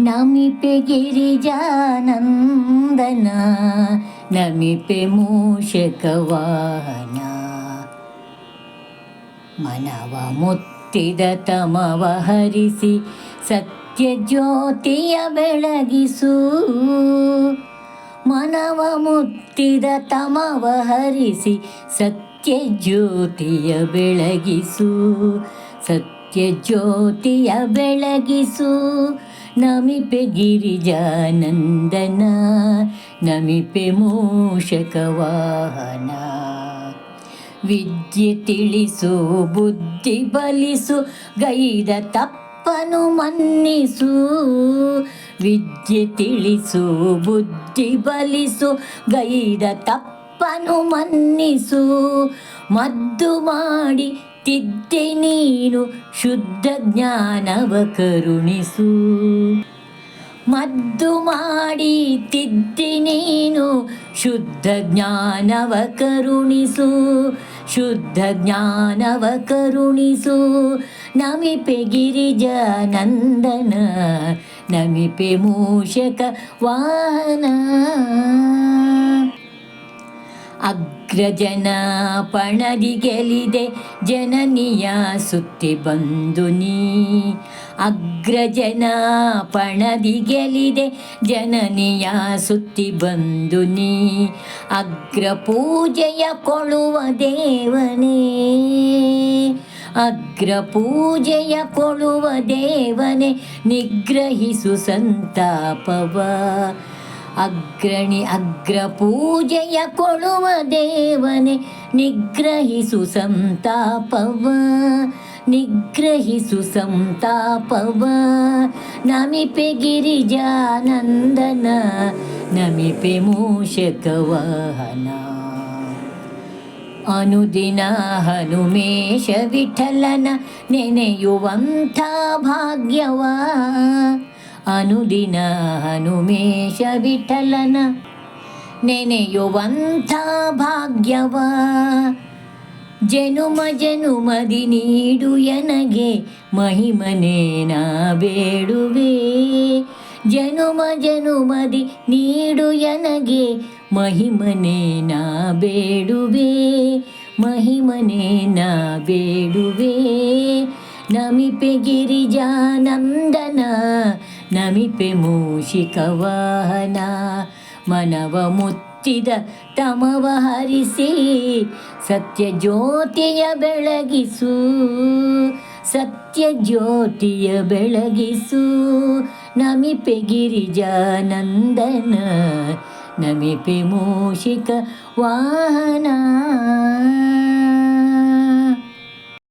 ನಮಿಪೆ ಗಿರಿಜಾನಂದನ, ನಮಿಪೆ ಮೂಷಕವಾನ ಮನವ ಮುತ್ತಿದ ತಮವ ಹರಿಸಿ ಸತ್ಯ ಜ್ಯೋತಿಯ ಬೆಳಗಿಸು. ಮನವ ಮುತ್ತಿದ ತಮವ ಹರಿಸಿ ಸತ್ಯ ಜ್ಯೋತಿಯ ಬೆಳಗಿಸು. ಸತ್ಯ ಜ್ಯೋತಿಯ ಬೆಳಗಿಸು. ನಮಿಪೆ ಗಿರಿಜಾನಂದನ, ನಮಿಪೆ ಮೂಷಕ ವಾಹನ ವಿದ್ಯೆ ತಿಳಿಸು, ಬುದ್ಧಿ ಬಲಿಸು ಗೈದ ತಪ್ಪನು ಮನ್ನಿಸು. ವಿದ್ಯೆ ತಿಳಿಸು, ಬುದ್ಧಿ ಬಲಿಸು ಗೈದ ತಪ್ಪನು ಮನ್ನಿಸು. ಮದ್ದು ಮಾಡಿ ತಿದ್ದೆ ನೀನು, ಶುದ್ಧ ಜ್ಞಾನವ ಕರುಣಿಸು. ಮದ್ದು ಮಾಡಿ ತಿದ್ದಿ ನೀನು. ಶುದ್ಧ ಜ್ಞಾನವ ಕರುಣಿಸು. ಶುದ್ಧ ಜ್ಞಾನವ ಕರುಣಿಸು. ನಮಿಪೆ ಗಿರಿಜಾನಂದನ ನಮಿಪೆ ಮೂಷಕ ವಾಹನ. ಅಗ್ರಜನ ಪಣದಿ ಗೆಲಿದೆ ಜನನಿಯ ಸುತ್ತಿ ಬಂದು ನೀ. ಅಗ್ರಜನ ಪಣದಿ ಗೆಲಿದೆ ಜನನಿಯ ಸುತ್ತಿ ಬಂದು ನೀ. ಅಗ್ರ ಪೂಜೆಯ ಕೊಳುವ ದೇವನೇ. ಅಗ್ರ ಪೂಜೆಯ ಕೊಳುವ ದೇವನೇ, ನಿಗ್ರಹಿಸು ಸಂತಾಪವ. ಅಗ್ರಣಿ ಅಗ್ರ ಪೂಜೆಯ ಕೊಳುವ ದೇವನೆ. ನಿಗ್ರಹಿಸು ಸಂತಾಪವ. ನಿಗ್ರಹಿಸು ಸಂತಾಪವ. ನಮಿಪೆ ಗಿರಿಜಾನಂದನ. ನಮಿಪೆ ಮೂಷಕ ವಾಹನ ಅನುದಿನ ಹನುಮೇಶ ವಿಠಲನ ನೆನೆಯುವಂಥ ಭಾಗ್ಯವ. ಅನುದಿನ ಹನುಮೇಶ ವಿಠಲನ. ನೆನೆಯುವಂಥ ಭಾಗ್ಯವ. ಜನುಮ ಜನುಮದಿ ನೀಡು ಎನಗೆ ಮಹಿಮನೇನ ಬೇಡುವೆ. ಜನುಮ ಜನುಮದಿ ನೀಡು ಎನಗೆ ಮಹಿಮನೇನ ಬೇಡುವೆ. ಮಹಿಮನೇನ ಬೇಡುವೆ. ನಮಿಪೆ ಗಿರಿಜಾನಂದನ ನಮಿಪೆ ಮೂಷಿಕ ವಾಹನ, ಮನವ ಮುತ್ತಿದ ತಮವ ಹರಿಸಿ, ಸತ್ಯ ಜ್ಯೋತಿಯ ಬೆಳಗಿಸು, ಸತ್ಯ ಜ್ಯೋತಿಯ ಬೆಳಗಿಸು. ನಮಿಪೆ ಗಿರಿಜಾನಂದನ ನಮಿಪೆ ಮೂಷಿಕ ವಾಹನ.